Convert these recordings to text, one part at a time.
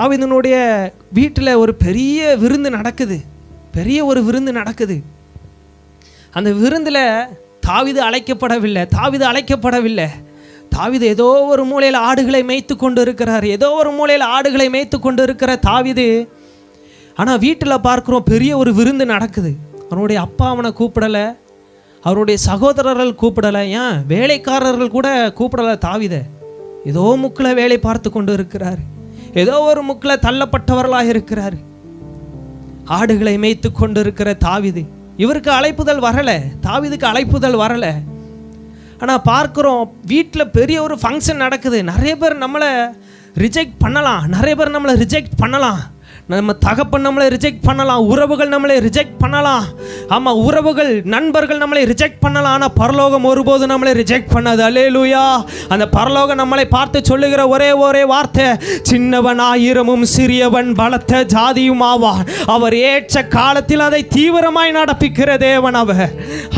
தாவிதனுடைய வீட்டில் ஒரு பெரிய விருந்து நடக்குது. பெரிய ஒரு விருந்து நடக்குது. அந்த விருந்தில் தாவிது அழைக்கப்படவில்லை. தாவிது அழைக்கப்படவில்லை. தாவிது ஏதோ ஒரு மூலையில் ஆடுகளை மேய்த்து கொண்டு இருக்கிறார் ஏதோ ஒரு மூலையில் ஆடுகளை மேய்த்து கொண்டு இருக்கிற தாவிது ஆனால் வீட்டில் பார்க்குறோம் பெரிய ஒரு விருந்து நடக்குது. அவனுடைய அப்பா அவனை கூப்பிடலை. அவருடைய சகோதரர்கள் கூப்பிடலை. ஏன்? வேலைக்காரர்கள் கூட கூப்பிடலை தாவித. ஏதோ முக்கில் வேலை பார்த்து கொண்டு இருக்கிறார் ஏதோ ஒரு முக்கில் தள்ளப்பட்டவர்களாக இருக்கிறார். ஆடுகளை மேய்த்து கொண்டு இருக்கிற தாவிது. இவருக்கு அழைப்புதல் வரலை. தாவிதுக்கு அழைப்புதல் வரலை. ஆனால் பார்க்குறோம் வீட்டில் பெரிய ஒரு ஃபங்க்ஷன் நடக்குது. நிறைய பேர் நம்மளை ரிஜெக்ட் பண்ணலாம். நிறைய பேர் நம்மளை ரிஜெக்ட் பண்ணலாம். நம்ம தகப்பன் நம்மளை ரிஜெக்ட் பண்ணலாம். உறவுகள் நம்மளை ரிஜெக்ட் பண்ணலாம். ஆமாம் உறவுகள் நண்பர்கள் நம்மளை ரிஜெக்ட் பண்ணலாம். ஆனால் பரலோகம் ஒருபோது நம்மளை ரிஜெக்ட் பண்ணாது. அல்லேலூயா. அந்த பரலோகம் நம்மளை பார்த்து சொல்லுகிற ஒரே ஒரே வார்த்தை சின்னவன் ஆயிரமும் சிறியவன் பலத்த ஜாதியும் ஆவான். அவர் ஏற்ற காலத்தில் அதை தீவிரமாய் நடப்பிக்கிற தேவன் அவர்.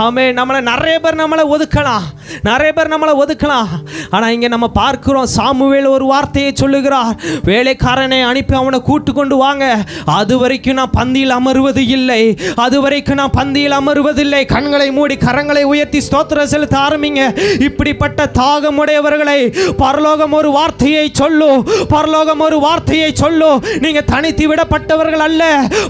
ஆமே நம்மளை நிறைய பேர் நம்மளை ஒதுக்கலாம். நிறைய பேர் நம்மளை ஒதுக்கலாம். ஆனால் இங்கே நம்ம பார்க்கிறோம் சாமுவேல் ஒரு வார்த்தையை சொல்லுகிறார். வேலைக்காரனை அனுப்பி அவனை கூட்டு கொண்டு வாங்க சொல்றாங்க அது வரைக்கும் நான் பந்தியில் அமருவது இல்லை. அது வரைக்கும் நான் பந்தியில் அமருவதில்லை. கண்களை மூடி கரங்களை உயர்த்தி ஸ்தோத்திர செலுத்த ஆரம்பிங்க. இப்படிப்பட்ட தாகமுடையவர்களை பரலோகம் ஒரு வார்த்தையை சொல்லும் பரலோகம் ஒரு வார்த்தையை சொல்லும் நீங்க தனித்து விடப்பட்டவர்கள் அல்ல.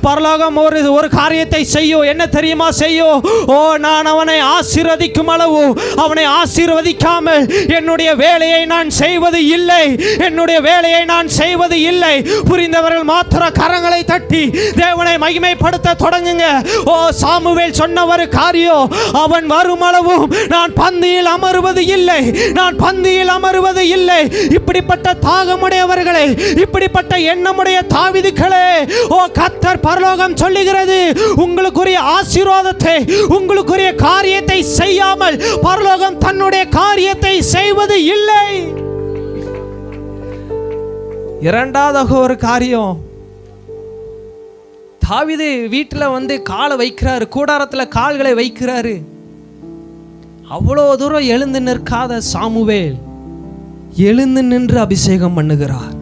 பரலோகம் ஒரு ஒரு காரியத்தை செய்யும் என்ன தெரியுமா செய்யும் ஓ நான் அவனை ஆசீர்வதிக்கும் அளவு. அவனை ஆசீர்வதிக்காமல் என்னுடைய வேலையை நான் செய்வது இல்லை. என்னுடைய வேலையை நான் செய்வது இல்லை. புரிந்தவர்கள் மாத்திர கரங்களை தட்டி தேவனை மகிமைப்படுத்த தொடங்குங்க. ஓ சாமுவேல் சொன்ன ஒரு காரியம் அவன் வரும் அளவும் நான் பந்தியில் அமருவது இல்லை. நான் பந்தியில் அமருவது இல்லை. இப்படிப்பட்ட தாகமுடையவர்களே இப்படிப்பட்ட எண்ணமுடைய தாவிதுக்களே ஓ கத்தர் பரலோகம் சொல்லுகிறது உங்களுக்குரிய ஆசீர்வாதத்தை உங்களுக்குரிய காரியத்தை செய்யாமல் பரலோகம் தன்னுடைய காரியத்தை செய்வது இல்லை. இரண்டாவதாக ஒரு காரியம் தாவிது வீட்டில் வந்து காலை வைக்கிறாரு கூடாரத்தில் கால்களை வைக்கிறாரு. அவ்வளோ தூரம் எழுந்து நிற்காத சாமுவேல் எழுந்து நின்று அபிஷேகம் பண்ணுகிறார்.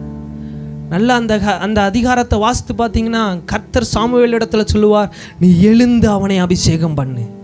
நல்லா அந்த க- அந்த அதிகாரத்தை வாசித்து பார்த்தீங்கன்னா கர்த்தர் சாமுவேல் இடத்துல சொல்லுவார் நீ எழுந்து அவனை அபிஷேகம் பண்ணு.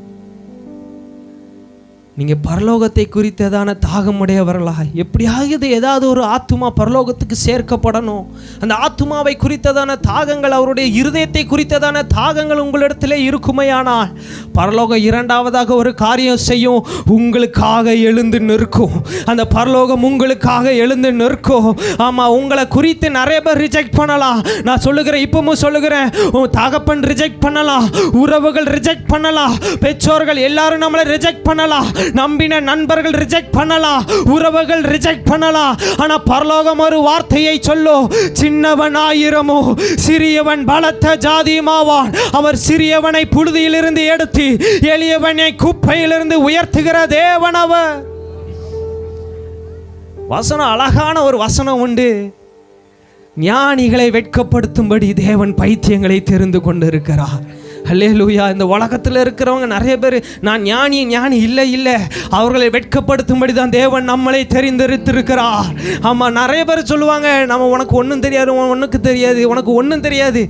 நீங்கள் பரலோகத்தை குறித்ததான தாகமுடையவர்களா எப்படியாவது ஏதாவது ஒரு ஆத்துமா பரலோகத்துக்கு சேர்க்கப்படணும். அந்த ஆத்துமாவை குறித்ததான தாகங்கள் அவருடைய இருதயத்தை குறித்ததான தாகங்கள் உங்களிடத்திலே இருக்குமையானால் பரலோகம் இரண்டாவதாக ஒரு காரியம் செய்யும். உங்களுக்காக எழுந்து நிற்கும். அந்த பரலோகம் உங்களுக்காக எழுந்து நிற்கும். ஆமாம் உங்களை குறித்து நிறைய பேர் ரிஜெக்ட் பண்ணலாம். நான் சொல்லுகிறேன் இப்பவும் சொல்லுகிறேன். உன் தகப்பன் ரிஜெக்ட் பண்ணலாம். உறவுகள் ரிஜெக்ட் பண்ணலாம். பெற்றோர்கள் எல்லாரும் நம்மளை ரிஜெக்ட் பண்ணலாம். நம்பின நண்பர்கள் ரிஜெக்ட் பண்ணலாம் உறவுகள் ரிஜெக்ட் பண்ணலாம் ஆனா பரலோகம் ஒரு வார்த்தையை சொல்லும் சின்னவன் ஆயிரமோ சிறியவன் பலத்த ஜாதியுமாவான் அவர் சிறியவனை புழுதியிலிருந்து எடுத்து எளியவனை குப்பையிலிருந்து உயர்த்துகிற தேவன் அவர். வசனம் அழகான ஒரு வசனம் உண்டு. ஞானிகளை வெட்கப்படுத்தும்படி தேவன் பைத்தியங்களை தெரிந்து கொண்டிருக்கிறார். அல்லேலூயா இந்த உலகத்தில் இருக்கிறவங்க நிறைய பேர் நான் ஞானி ஞானி இல்லை இல்லை. அவர்களை வெட்கப்படுத்தும்படி தான் தேவன் நம்மளை தெரிந்தெடுத்திருக்கிறார் ஆமாம் நிறைய பேர் சொல்லுவாங்க நம்ம உனக்கு ஒன்றும் தெரியாது உனக்கு தெரியாது உனக்கு ஒன்றும் தெரியாது.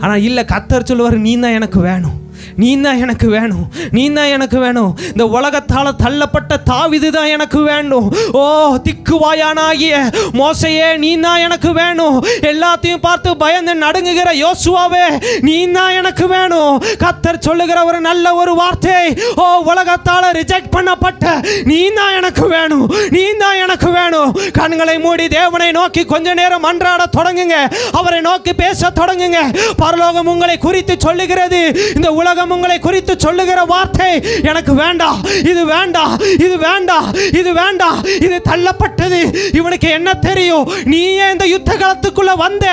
ஆனால் இல்லை கத்தர் சொல்லுவார் நீ தான் எனக்கு வேணும். நீ தான் எனக்கு வேணும் நீ தான் எனக்கு வேணும். இந்த உலகத்தால் தள்ளப்பட்ட தாவிது தான் எனக்கு வேணும் ஓ திக்குவாயானாகிய மோசையே நீ தான் எனக்கு வேணும். எல்லாத்தையும் பார்த்து பயந்து நடுங்குகிற யோசுவாவே நீ தான் எனக்கு வேணும். கத்தர் சொல்லுகிற ஒரு நல்ல ஒரு வார்த்தை ஓ உலகத்தால் ரிஜெக்ட் பண்ணப்பட்ட நீ தான் எனக்கு வேணும் நீ தான் எனக்கு வேணும். கண்களை மூடி தேவனை நோக்கி கொஞ்ச நேரம் அன்றாட தொடங்குங்க. அவரை நோக்கி பேச தொடங்குங்க. பரலோகம் உங்களை குறித்து சொல்லுகிறது. இந்த உலக உலகம் உங்களை குறித்து சொல்லுகிற வார்த்தை எனக்கு வேண்டாம் இது வேண்டாம் இது வேண்டாம் இது வேண்டாம் இது தள்ளப்பட்டது. இவனுக்கு என்ன தெரியும்? நீயே இந்த யுத்த காலத்துக்குள்ள வந்த.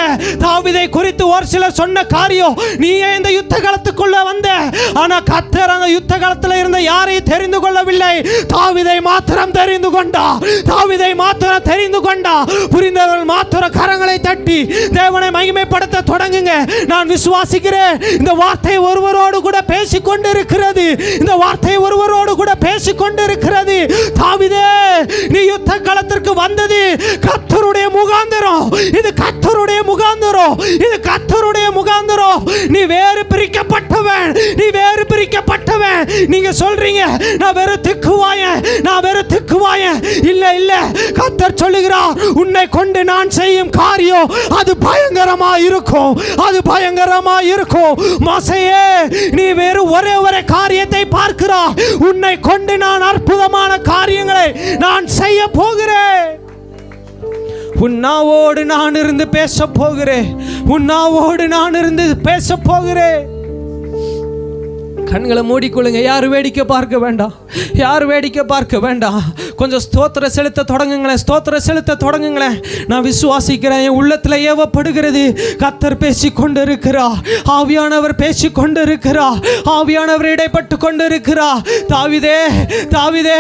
தாவிதை குறித்து ஒரு சிலர் சொன்ன காரியம் நீயே இந்த யுத்த காலத்துக்குள்ள வந்த. ஆனா கத்தர் அந்த யுத்த களத்துல இருந்த யாரையும் தெரிந்து கொள்ளவில்லை. தாவிதை மாத்திரம் தெரிந்து கொண்டா தாவிதை மாத்திரம் தெரிந்து கொண்டா. புரிந்தவர்கள் மாத்திரம் கரங்களை தட்டி தேவனை மகிமைப்படுத்த தொடங்குங்க. நான் விசுவாசிக்கிறேன். இந்த வார்த்தை ஒருவரோடு கூட பேசிக்கொண்டு இருக்கிறது இந்த வார்த்தை ஒருவரோடு கூட பேசிக் கொண்டிருக்கிறது தாவிதே நீ யுத்த களத்திற்கு வந்தது கத்தருடைய முகாந்திரம். இது கத்தருடைய முகாந்திரம். இது கத்தருடைய நீ வேறு பிரிக்கப்பட்டவன். நீ வேறு பிரிக்கப்பட்டவன். நீங்க சொல்றீங்க நான் வேற திக்குவாயன். நான் வேற திக்குவாயன். இல்ல இல்ல. கத்தர் சொல்லுகிறார் உன்னை கொண்டு நான் செய்யும் காரியம் அது பயங்கரமா இருக்கும். அது பயங்கரமா இருக்கும். மசையே நீ வெறும் ஒரே ஒரே காரியத்தை பார்க்கிறா உன்னை கொண்டு நான் அற்புதமான காரியங்களை நான் செய்ய போகிறேன். உன்னாவோடு நான் இருந்து பேச போகிறேன். உன்னாவோடு நான் இருந்து பேச போகிறேன். கண்களை மூடிக்கொள்ளுங்க. யாரும் வேடிக்கை பார்க்க வேண்டாம். யார் வேடிக்கை பார்க்க வேண்டாம் கொஞ்சம் ஸ்தோத்திர செலுத்த தொடங்குங்களேன் ஸ்தோத்திர செலுத்த தொடங்குங்களேன் நான் விசுவாசிக்கிறேன் என் உள்ளத்தில் ஏவப்படுகிறது. கத்தர் பேசி கொண்டு இருக்கிறா ஆவியானவர் பேசி கொண்டு இருக்கிறா ஆவியானவர் இடைப்பட்டு கொண்டு இருக்கிறா தாவிதே தாவிதே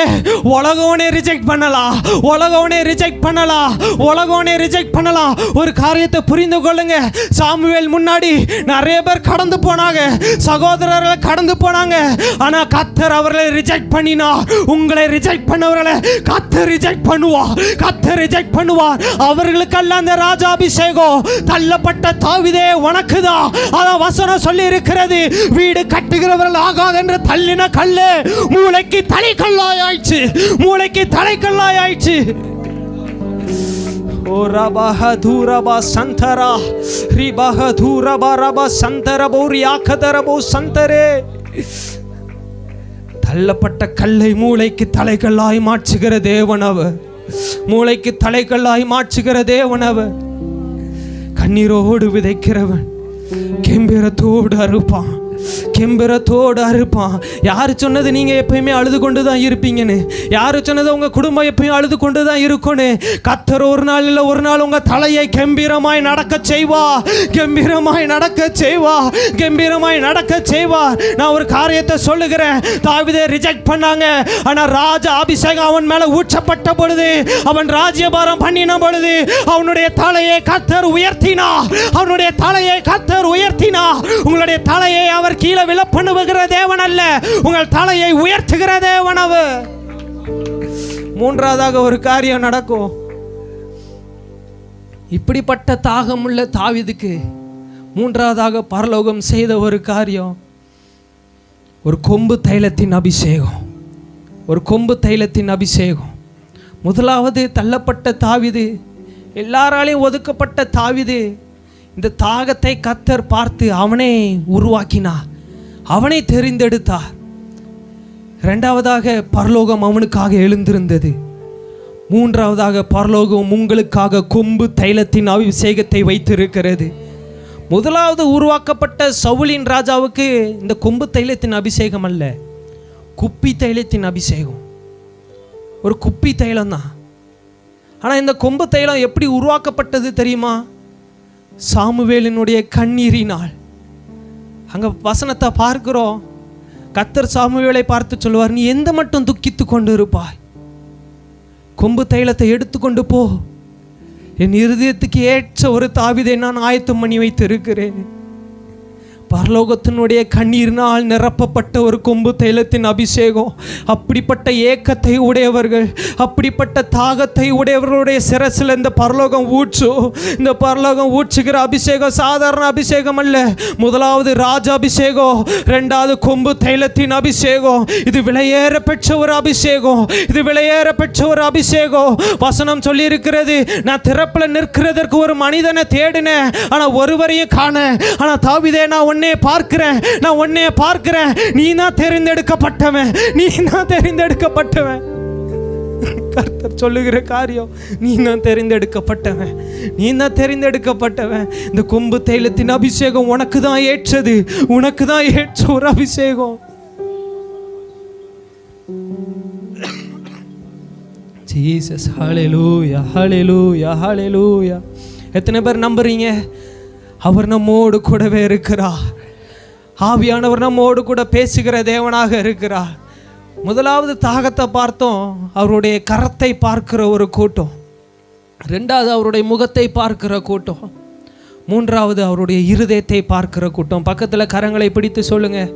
உலகவனே ரிஜெக்ட் பண்ணலாம் உலகவனே ரிஜெக்ட் பண்ணலாம் உலகவனே ரிஜெக்ட் பண்ணலாம் ஒரு காரியத்தை புரிந்து கொள்ளுங்க. சாமுவேல் முன்னாடி நிறைய பேர் கடந்து போனாங்க. சகோதரர்கள் கடந்து போனாங்க. ஆனா கத்தர் அவர்களை ரிஜெக்ட் பண்ணி பண்ணினா உங்களை ரிஜெக்ட் பண்ணவர்களை கத்த ரிஜெக்ட் பண்ணுவார். கத்த ரிஜெக்ட் பண்ணுவார். அவர்களுக்கெல்லாம் அந்த ராஜாபிஷேகம் தள்ளப்பட்ட தாவிதே உனக்குதான் அதான் வசனம் சொல்லி இருக்கிறது வீடு கட்டுகிறவர்கள் ஆகாது என்று தள்ளின கல்லு மூளைக்கு தலைக்கல்லாய் ஆயிடுச்சு மூளைக்கு தலைக்கல்லாய் ஆயிடுச்சு ஓ ரபஹ தூரபா சந்தரா. ரிபஹ தூரபா ரப சந்தரபோ ரியாக்கதரபோ சந்தரே. தள்ளப்பட்ட கல்லை மூளைக்கு தலைகளாய் மாற்றுகிற தேவனவர் மூளைக்கு தலைகளாய் மாற்றுகிற தேவனவர் கண்ணீரோடு விதைக்கிறவன் கெம்பீரத்தோடு அறுப்பான். கெம்பரத்தோடு அறுப்பான். யார் சொன்னது நீங்கள் எப்பயுமே அழுது கொண்டு தான் இருப்பீங்கன்னு? யார் சொன்னது உங்கள் குடும்பம் எப்பயும் அழுது கொண்டு தான் இருக்கும்னு? கத்தர் ஒரு நாள் இல்லை ஒரு நாள் உங்கள் தலையை கம்பீரமாய் நடக்க செய்வா. கம்பீரமாய் நடக்க செய்வா. கம்பீரமாய் நடக்க செய்வா. நான் ஒரு காரியத்தை சொல்லுகிறேன். தாவிதை ரிஜெக்ட் பண்ணாங்க. ஆனால் ராஜ அபிஷேகம் அவன் மேலே ஊற்றப்பட்ட பொழுது அவன் ராஜ்யபாரம் பண்ணின பொழுது அவனுடைய தலையை கத்தர் உயர்த்தினா. அவனுடைய தலையை கத்தர் உயர்த்தினா. உங்களுடைய தலையை அவர் கீழே விழ பண்ணுகிற தேவன் அல்ல உங்கள் தலையை உயர்த்துகிற தேவன் அவர். மூன்றாவதாக ஒரு காரியம் நடக்கும். இப்படிப்பட்ட தாகம் உள்ள தாவிதுக்கு மூன்றாவதாக பரலோகம் செய்த ஒரு காரியம். ஒரு கொம்பு தைலத்தின் அபிஷேகம். ஒரு கொம்பு தைலத்தின் அபிஷேகம். முதலாவது தள்ளப்பட்ட தாவிது எல்லாராலையும் ஒதுக்கப்பட்ட தாவிது இந்த தாகத்தை கத்தர் பார்த்து அவனே உருவாக்கினார். அவனை தெரிந்தெடுத்தார். இரண்டாவதாக பரலோகம் அவனுக்காக எழுந்திருந்தது. மூன்றாவதாக பரலோகம் உங்களுக்காக கொம்பு தைலத்தின் அபிஷேகத்தை வைத்திருக்கிறது. முதலாவது உருவாக்கப்பட்ட சவுலின் ராஜாவுக்கு இந்த கொம்பு தைலத்தின் அபிஷேகம் அல்ல குப்பி தைலத்தின் அபிஷேகம். ஒரு குப்பி தைலம் தான். ஆனால் இந்த கொம்பு தைலம் எப்படி உருவாக்கப்பட்டது தெரியுமா? சாமுவேலினுடைய கண்ணீரினால். அங்கே வசனத்தை பார்க்கிறோம். கத்தர் சாமுவேலை பார்த்து சொல்லுவார் நீ எந்த மட்டும் துக்கித்து கொண்டு இருப்பாய் கொம்பு தைலத்தை எடுத்துக்கொண்டு போ. என் இருதயத்துக்கு ஏற்ற ஒரு தாவிதை நான் ஆயத்தம் பண்ணி வைத்து இருக்கிறேன் பரலோகத்தினுடைய கண்ணீரினால் நிரப்பப்பட்ட ஒரு கொம்பு தைலத்தின் அபிஷேகம். அப்படிப்பட்ட ஏக்கத்தை உடையவர்கள் அப்படிப்பட்ட தாகத்தை உடையவர்களுடைய சிரசில் இந்த பரலோகம் ஊற்று இந்த பரலோகம் ஊற்றுகிற அபிஷேகம் சாதாரண அபிஷேகம் அல்ல. முதலாவது ராஜ அபிஷேகம் ரெண்டாவது கொம்பு தைலத்தின் அபிஷேகம். இது விலையேற பெற்ற ஒரு அபிஷேகம் இது விலையேற பெற்ற ஒரு அபிஷேகம். வசனம் சொல்லி இருக்கிறது நான் திறப்பில் நிற்கிறதற்கு ஒரு மனிதனை தேடினேன் ஆனால் ஒருவரையும் காண ஆனால் தாவிதே நான் உன்னைய பார்க்கிறேன். நான் உன்னைய பார்க்கிறேன். நீ தான் தெரிந்தெடுக்கப்பட்டவன். நீ தான் தெரிந்தெடுக்கப்பட்டவன். கர்த்தர் சொல்லுகிற காரியம் நீ தான் தெரிந்தெடுக்கப்பட்டவன். நீ தான் தெரிந்தெடுக்கப்பட்டவன். இந்த கொம்பு தைலத்தின் அபிஷேகம் உனக்கு தான் ஏற்றது. உனக்கு தான் ஏற்ற ஒரு அபிஷேகம். ஜீசஸ் ஹாலேலூயா ஹாலேலூயா ஹாலேலூயா எத்தனை பேர் நம்புறீங்க? அவர் நம்மோடு கூடவே இருக்கிறார். ஆவியானவர் நம்மோடு கூட பேசுகிற தேவனாக இருக்கிறார். முதலாவது தாகத்தை பார்த்தோம் அவருடைய கரத்தை பார்க்கிற ஒரு கூட்டம். ரெண்டாவது அவருடைய முகத்தை பார்க்கிற கூட்டம். மூன்றாவது அவருடைய இருதயத்தை பார்க்கிற கூட்டம். பக்கத்தில் கரங்களை பிடித்து சொல்லுங்கள்